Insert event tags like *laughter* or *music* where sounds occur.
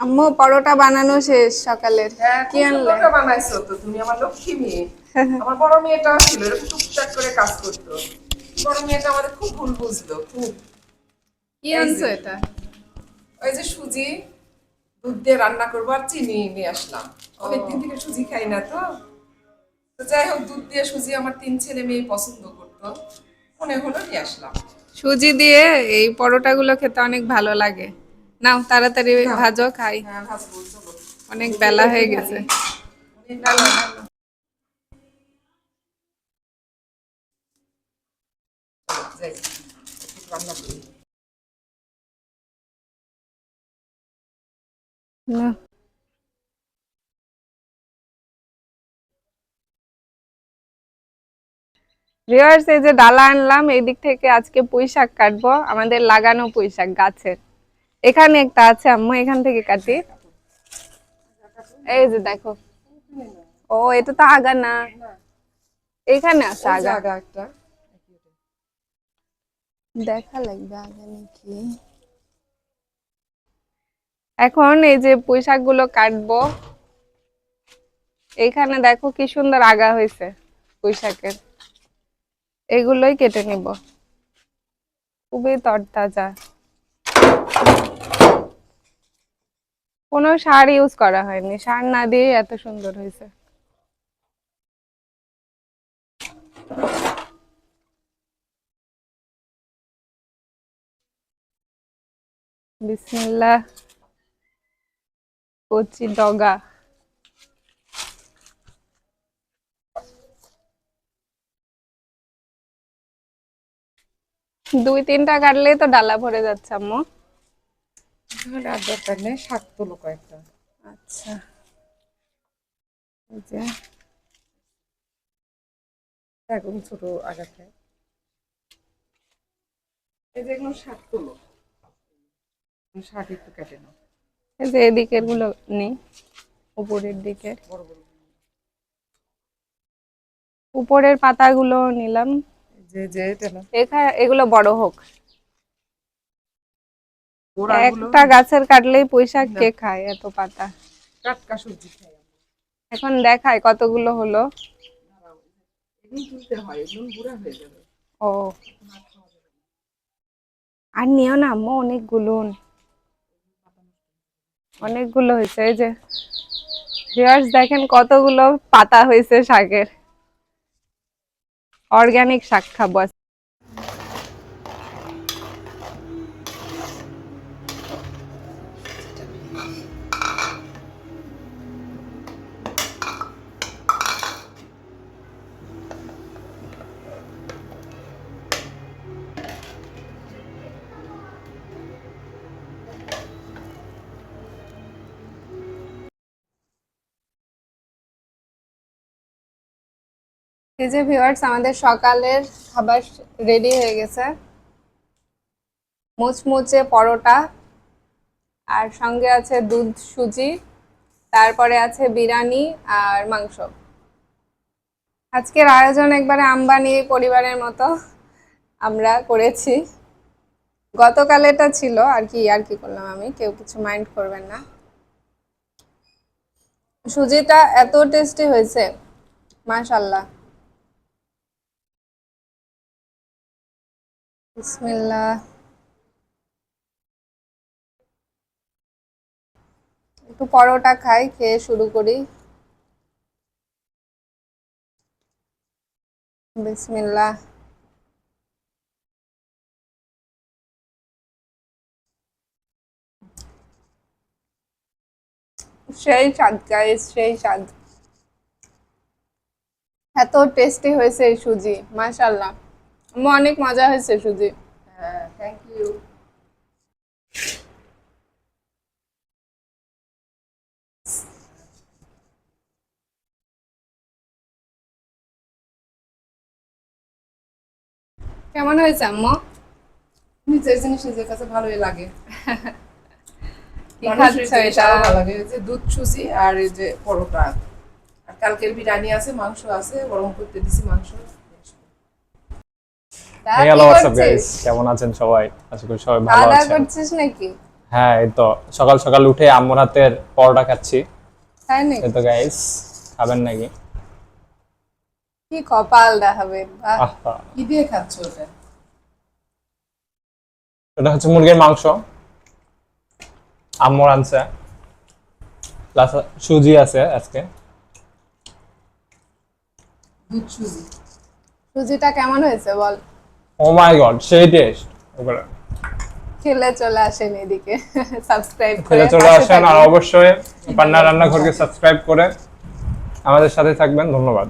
আম্মু পরোটা বানানো শেষ সকালের। হ্যাঁ কি আনলে? আনলে বানাইছো তো তুমি আমার লক্ষ্মী মেয়ে। *laughs* আমার বড় মেয়েটাও ছিল এরকম টুকটাক করে কাজ করতো। বড় মেয়েটা আমাদের খুব ভুল বুঝলো খুব কি আনছো এটা? ওই যে সুজি দুধ দিয়ে রান্না করব আর চিনি নিয়ে আসলাম। অনেকদিন থেকে সুজি খাই না তো। তো যাই হোক দুধ দিয়ে সুজি আমার তিন ছেলে মেয়ে পছন্দ করতো। মনে হলো নিয়ে আসলাম। সুজি দিয়ে এই পরোটাগুলো খেতে অনেক ভালো লাগে। নাও তাড়াতাড়ি ভাজো খাই। হ্যাঁ অনেক বেলা হয়ে গেছে। ভিউয়ার্স এই যে ডালা আনলাম এই দিক থেকে আজকে পুঁই শাক কাটবো আমাদের লাগানো পুঁই শাক গাছের। এখানে একটা আছে আম্মু এখান থেকে কাটি। এই যে দেখো। ও এটা তো আগা না। এখানে আছে ওই আগা। একটা। দেখা লাগবে আগা নাকি? এখন এই যে পুঁই শাকগুলো কাটবো। এখানে দেখো কি সুন্দর আগা হয়েছে পুঁই শাকের এগুলোই কেটে নিব। খুবই তরতাজা। কোনো সার ইউজ করা হয়নি। সার না দিয়ে এত সুন্দর হয়েছে। বিসমিল্লাহ। কচি ডগা। দুই তিনটা কাটলেই তো ডালা ভরে যাচ্ছে আম্মু। তাহলে আর দরকার নেই শাক তুলো কয়েকটা। আচ্ছা। এই যে একদম ছোট আগাটা এই যে এগুলো শাক তোলো। শাক একটু কেটে নাও। এই যে এদিকেরগুলো নেই উপরের দিকে উপরের পাতাগুলো নিলাম। যে যে এটা এগুলো বড় হোক। একটা গাছের কাটলেই পয়সা কে খায় এত পাতা? টাটকা সবজি আমরা। এখন দেখায় কতগুলো হলো। ও। আর নিও না আম্মু অনেকগুলো। অনেকগুলো হয়েছে এই যে। ভিউয়ার্স দেখেন কতগুলো পাতা হয়েছে শাকের। অর্গানিক শাক খাব এই যে ভিউয়ার্স আমাদের সকালের খাবার রেডি হয়ে গেছে। মুচমুচে পরোটা আর সঙ্গে আছে দুধ, সুজি, তারপরে আছে বিরিয়ানি আর মাংস। আজকের আয়োজন একবারে আম্বানি পরিবারের মতো আমরা করেছি। গতকাল এটা ছিল, আর কি আর কি করলাম আমি? কেউ কিছু মাইন্ড করবেন না। সুজিটা এত টেস্টি হয়েছে মাশাল্লাহ বিসমিল্লাহ। একটু পরোটা খাই, খেয়ে শুরু করি। বিসমিল্লাহ। সেই স্বাদ গাইস সেই স্বাদ। এত টেস্টি হয়েছে এই সুজি মাশাল্লাহ অনেক মজা হয়েছে সুজি। হ্যাঁ থ্যাংক ইউ কেমন হয়েছে আম্মু? নিজের জিনিস নিজের কাছে ভালোই লাগে। ভালো যে দুধ আর এই যে পরোটা। আর কালকের বিরিয়ানি আছে মাংস আছে গরম করতে দিছি মাংস। guys? কেমন আছেন সবাই? আশা করি সবাই ভালো আছেন। করছিস নাকি? হ্যাঁ এই তো সকাল সকাল উঠে আম্মুর হাতের পরোটা খাচ্ছি। তাই নাকি? এই তো গাইস খাবেন নাকি? কি কপাল দেখাবে? কি দিয়ে খাচ্ছ ওটা? এটা হচ্ছে মুরগির মাংস। আম্মুর আনছে। প্লাস সুজি আছে আজকে। দুধ সুজি। সুজিটা কেমন হয়েছে বল? ও মাই গড সেই টেস্ট ওগুলো খেলে চলে আসেন এদিকে। সাবস্ক্রাইব করে খেলে চলে আসেন আর। অবশ্যই পান্না রান্নাঘরকে সাবস্ক্রাইব করে আমাদের সাথে থাকবেন। ধন্যবাদ।